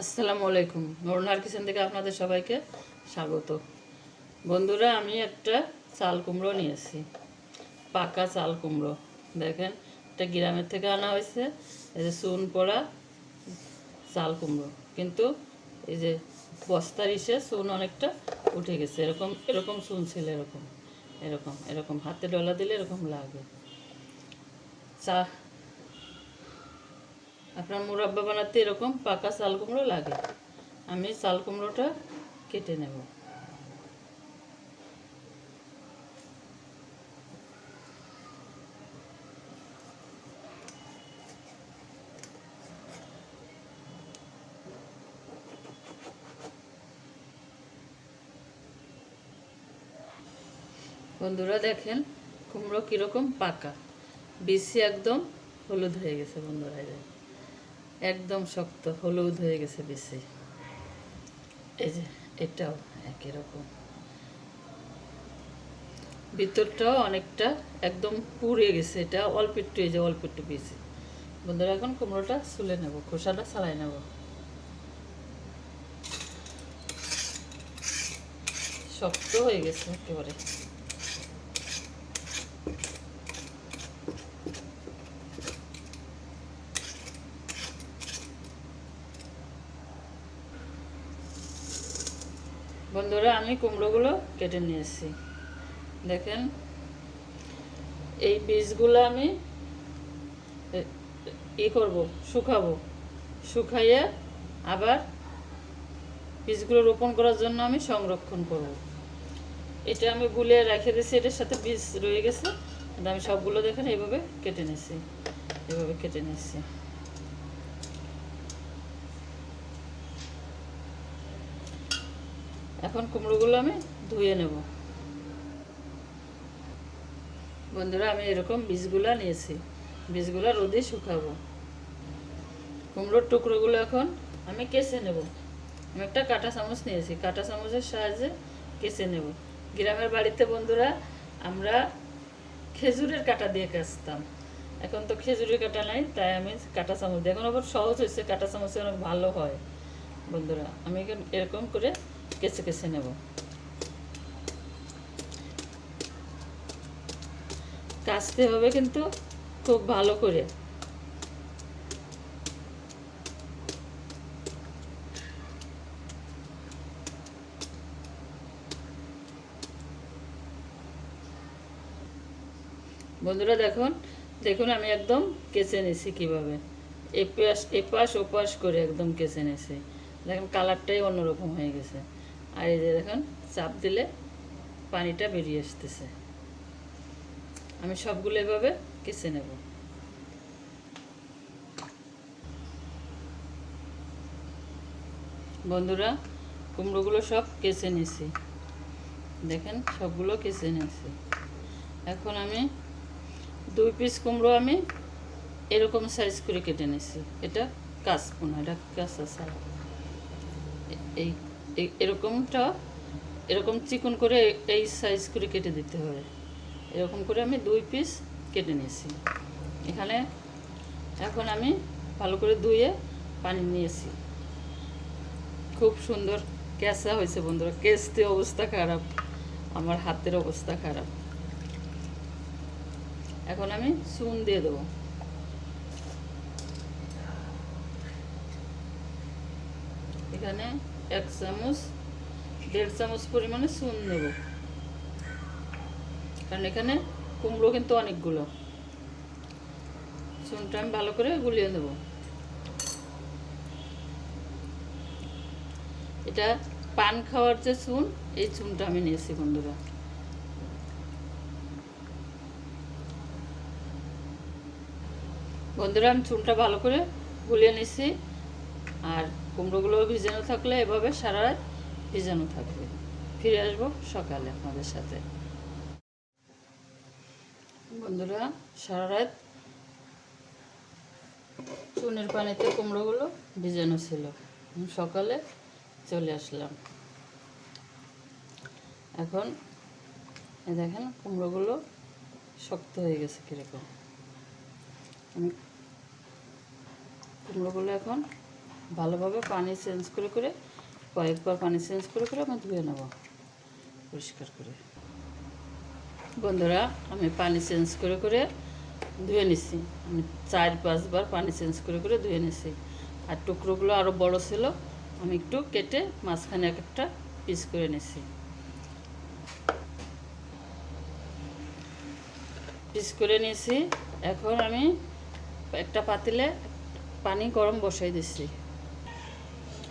আসসালামু আলাইকুম। নরনার কিচেন থেকে আপনাদের সবাইকে স্বাগত। বন্ধুরা, আমি একটা চাল কুমড়ো নিয়েছি পাকা চাল কুমড়ো। দেখেন, এটা গ্রামের থেকে আনা হয়েছে। এই যে চুন পড়া চাল কুমড়ো। কিন্তু এই যে বস্তার ইসে চুন অনেকটা উঠে গেছে। এরকম এরকম চুন ছিল এরকম। এরকম এরকম। হাতে ডলা দিলে এরকম লাগে। চা আপনার মুরাব্বা বানাতে এরকম পাকা চাল কুমড়ো লাগে। আমি চাল কুমড়োটা কেটে নেব। বন্ধুরা দেখেন, কুমড়ো কীরকম পাকা। বেশি একদম হলুদ হয়ে গেছে বন্ধুরা। একদম শক্ত, হলুদ হয়ে গেছে বেশি। এই যে, এটাও একই রকম। ভিতরটাও অনেকটা একদম পুড়ে গেছে, এটা অল্প একটু, এই যে অল্প একটু বেশি। বন্ধুরা, এখন কুমড়োটা সুলে নেব, খোসাটা ছাড়াই নেব। শক্ত হয়ে গেছে একেবারে। বন্ধুরা, আমি কুমড়োগুলো কেটে নিয়েছি। দেখেন, এই বীজগুলো আমি ই করব, শুকাবো। শুকাইয়ে আবার বীজগুলো রোপণ করার জন্য আমি সংরক্ষণ করব। এটা আমি গুলিয়ে রেখে দিয়েছি, এটার সাথে বীজ রয়ে গেছে। আমি সবগুলো দেখেন, এইভাবে কেটে নিয়েছি। এভাবে কেটে নিয়েছি। এখন কুমড়োগুলো আমি ধুয়ে নেব। বন্ধুরা, আমি এরকম বীজগুলো নিয়েছি। বীজগুলো রোদে শুকাবো। কুমড়োর টুকরোগুলো এখন আমি কেসে নেব। আমি একটা কাঁটা চামচ নিয়েছি। কাঁটা চামচের সাহায্যে কেসে নেব। গ্রামের বাড়িতে, বন্ধুরা, আমরা খেজুরের কাঁটা দিয়ে কাচতাম। এখন তো খেজুরের কাঁটা নাই, তাই আমি কাঁটা চামচ এখন আবার সহজ হয়েছে, কাঁটা চামচে অনেক ভালো হয়। বন্ধুরা, আমি এরকম করে কেচে কেচে নেব। কাচতে হবে কিন্তু খুব ভালো করে। বন্ধুরা দেখুন দেখুন আমি একদম কেচে নিছি কীভাবে। এপাশ এপাশ, ওপাশ করে একদম কেচে নিছি। দেখেন কালারটাই অন্যরকম হয়ে গেছে। আর এই যে দেখুন, চাপ দিলে পানিটা বেরিয়ে আসতেছে। আমি সবগুলো এভাবে কেচে নেব। বন্ধুরা, কুমড়োগুলো সব কেচে নিছি দেখেন, সবগুলো কেচে নিয়েছি। এখন আমি দুই পিস কুমড়ো আমি এরকম সাইজ করে কেটে নিয়েছি। এটা কাঁচপোনা, এটা কাঁচা সাইজ এই- এরকমটা, এরকম চিকন করে এই সাইজ করে কেটে দিতে হবে। এরকম করে আমি দুই পিস কেটে নিয়েছি। এখানে এখন আমি ভালো করে ধুয়ে পানি নিয়েছি। খুব সুন্দর কেঁচা হয়েছে বন্ধুরা। কেচতে অবস্থা খারাপ। আমার হাতের অবস্থা খারাপ। এখন আমি চুন দিয়ে দেবো। এখানে এক চামচ, দেড় চামচ পরিমাণে চুন নেব। কারণ এখানে কুমড়ো কিন্তু অনেকগুলো। চুনটা আমি ভালো করে গুলিয়ে নেব। এটা পান খাওয়ার যে চুন, এই চুনটা আমি নিয়েছি বন্ধুরা। বন্ধুরা, আমি চুনটা ভালো করে গুলিয়ে নিছি আর কুমড়োগুলো ভিজানো থাকলে এভাবে সারা রাত ভিজানো থাকবে। ফিরে আসব সকালে আপনাদের সাথে। বন্ধুরা, সারা রাত চুনের পানিতে কুমড়োগুলো ভিজানো ছিল। সকালে চলে আসলাম। এখন দেখেন কুমড়োগুলো শক্ত হয়ে গেছে কীরকম। আমি কুমড়োগুলো এখন ভালোভাবে পানি চেঞ্জ করে করে, কয়েকবার পানি চেঞ্জ করে করে আমি ধুয়ে নেব, পরিষ্কার করে। বন্ধুরা, আমি পানি চেঞ্জ করে করে ধুয়ে নিছি। আমি চার পাঁচবার পানি চেঞ্জ করে করে ধুয়ে নিছি। আর টুকরোগুলো আরও বড় ছিল, আমি একটু কেটে মাঝখানে এক একটা পিস করে নিছি। পিস করে নিয়েছি এখন আমি একটা পাতিলে পানি গরম বসাই দিচ্ছি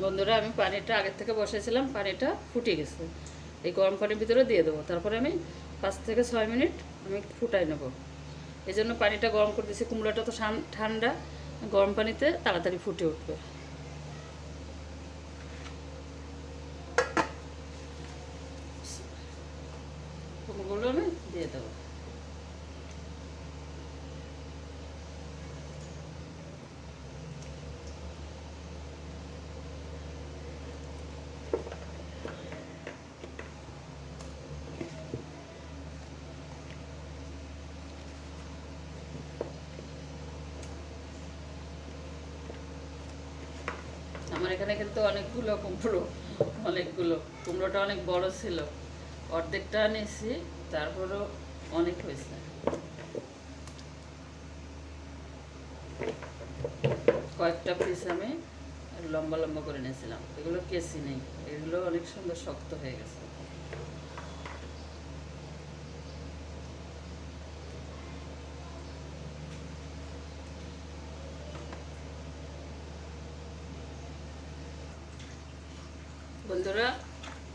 বন্ধুরা, আমি পানিটা আগের থেকে বসাইছিলাম পানিটা ফুটে গেছে। এই গরম পানির ভিতরে দিয়ে দেবো। তারপরে আমি পাঁচ থেকে ছয় মিনিট আমি ফুটাই নেব। এই জন্য পানিটা গরম করে দিচ্ছি কুমড়োটা তো ঠান- ঠান্ডা। গরম পানিতে তাড়াতাড়ি ফুটে উঠবে। আমি দিয়ে দেবো। আমার এখানে কিন্তু অনেকগুলো কুমড়ো, অনেকগুলো। কুমড়োটা অনেক বড় ছিল। অর্ধেকটা নিয়েছি তারপরও অনেক হয়েছে। কয়েকটা পিস আমি লম্বা লম্বা করে নিয়েছিলাম এগুলো কেসি নেই। এগুলো অনেক সুন্দর শক্ত হয়ে গেছে। বন্ধুরা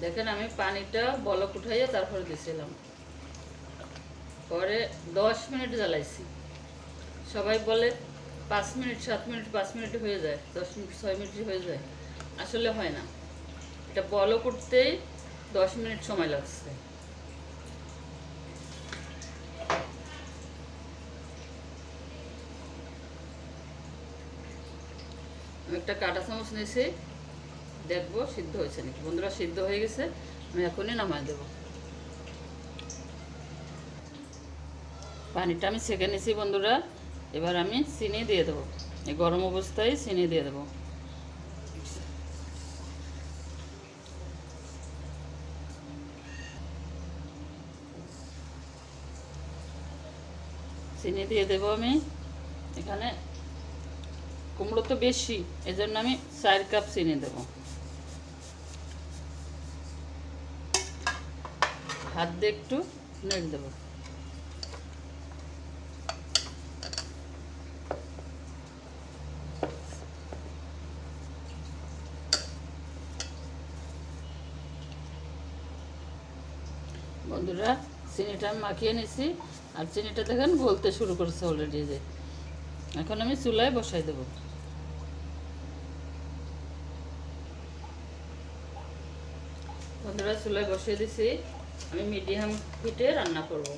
দেখেন আমি পানিটা বলক উঠাইয়ে তারপরে দিয়েছিলাম পরে দশ মিনিট জ্বালাইছি। সবাই বলে পাঁচ মিনিট, সাত মিনিট, পাঁচ মিনিট হয়ে যায়, দশ মিনিট, ছয় মিনিট হয়ে যায়। আসলে হয় না। এটা বলক উঠতেই দশ মিনিট সময় লাগছে। একটা কাঁটা চামচ নিয়েছি। দেখব, সিদ্ধ হয়েছে নাকি? বন্ধুরা, সিদ্ধ হয়ে গেছে, আমি এখনই নামাই দেবো। পানিটা আমি ছেঁকে নিয়েছি বন্ধুরা। এবার আমি চিনি দিয়ে দেবো। এই গরম অবস্থায় চিনি দিয়ে দেবো। চিনি দিয়ে দেবো আমি। এখানে কুমড়ো তো বেশি, এজন্য আমি চার কাপ চিনি দেবো। হাত দিয়ে একটু নেড়ে দেবো। বন্ধুরা, চিনিটা আমি মাখিয়ে নিছি। আর চিনিটা দেখেন গলতে শুরু করেছে অলরেডি যে। এখন আমি চুলায় বসাই দেবো। বন্ধুরা, চুলায় বসিয়ে দিছি। আমি মিডিয়াম হিটে রান্না করব।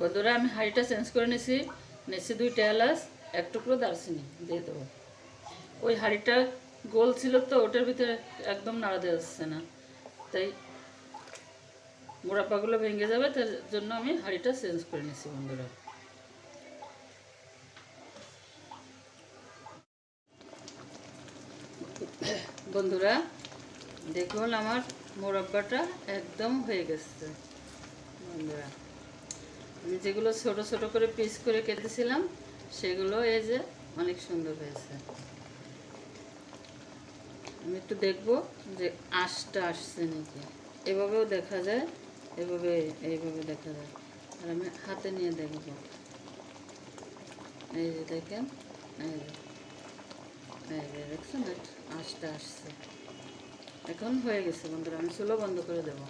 বন্ধুরা, আমি হাঁড়িটা চেঞ্জ করে নিছি। নিছি দুইটা এলাচ, এক টুকরো দারচিনি দিয়ে দেবো। ওই হাঁড়িটা গোল ছিল তো, ওটার ভিতরে একদম নাড়া দেওয়া যাচ্ছে না। তাই মোড়াপাগুলো ভেঙে যাবে, তার জন্য আমি হাঁড়িটা চেঞ্জ করে নিছি বন্ধুরা। বন্ধুরা দেখুন আমার মোরব্বাটা একদম হয়ে গেছে। বন্ধুরা, আমি যেগুলো ছোট ছোট করে পিস করে কেটেছিলাম, সেগুলো এই যে অনেক সুন্দর হয়েছে। আমি একটু দেখব যে আঁশটা আসছে নাকি। এভাবেও দেখা যায়, এভাবে, এইভাবে দেখা যায়। আর আমি হাতে নিয়ে দেখব। এই যে দেখেন, এই এই যে দেখছেন আঁশটা আসছে। এখন হয়ে গেছে, বন্ধুরা, আমি চুলো বন্ধ করে দেবো।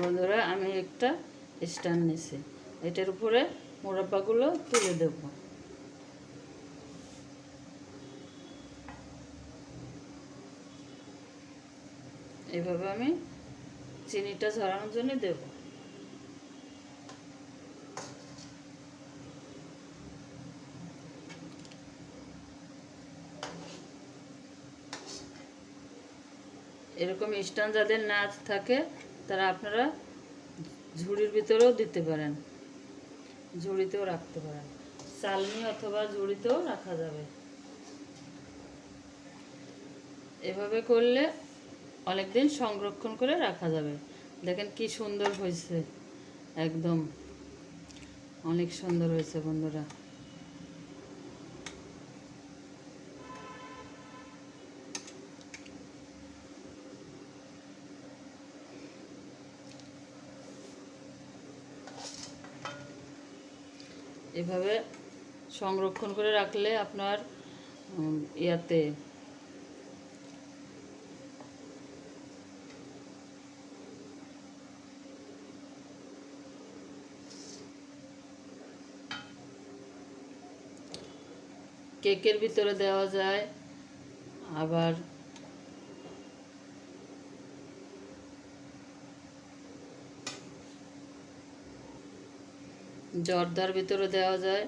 বন্ধুরা, আমি একটা স্ট্যান্ড নিছি। এটার উপরে মোরব্বাগুলো তুলে দেব। এভাবে আমি চিনিটা ঝরানোর জন্য দেব। এরকম ইস্টান যাদের নাচ থাকে, তারা আপনারা ঝুড়ির ভিতরেও দিতে পারেন। ঝুড়িতেও রাখতে পারেন। চালনি অথবা ঝুড়িতেও রাখা যাবে। এভাবে করলে অনেক দিন সংরক্ষণ করে রাখা যাবে। দেখেন কি সুন্দর হয়েছে। একদম। অনেক সুন্দর হয়েছে বন্ধুরা। এভাবে সংরক্ষণ করে রাখলে আপনার ইয়াতে কেকের ভিতরে দেওয়া যায়। আবার জর্দার ভিতরে দেওয়া যায়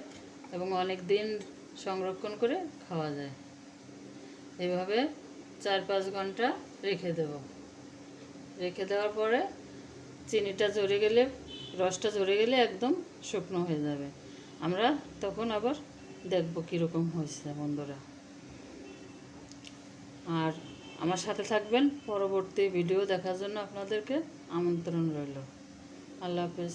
এবং অনেক দিন সংরক্ষণ করে খাওয়া যায়। এভাবে চার পাঁচ ঘণ্টা রেখে দেব। রেখে দেওয়ার পরে চিনিটা ঝরে গেলে, রসটা ঝরে গেলে একদম শুকনো হয়ে যাবে। আমরা তখন আবার দেখব কীরকম হয়েছে বন্ধুরা। আর আমার সাথে থাকবেন পরবর্তী ভিডিও দেখার জন্য আপনাদেরকে আমন্ত্রণ রইল। আল্লাহ হাফেজ।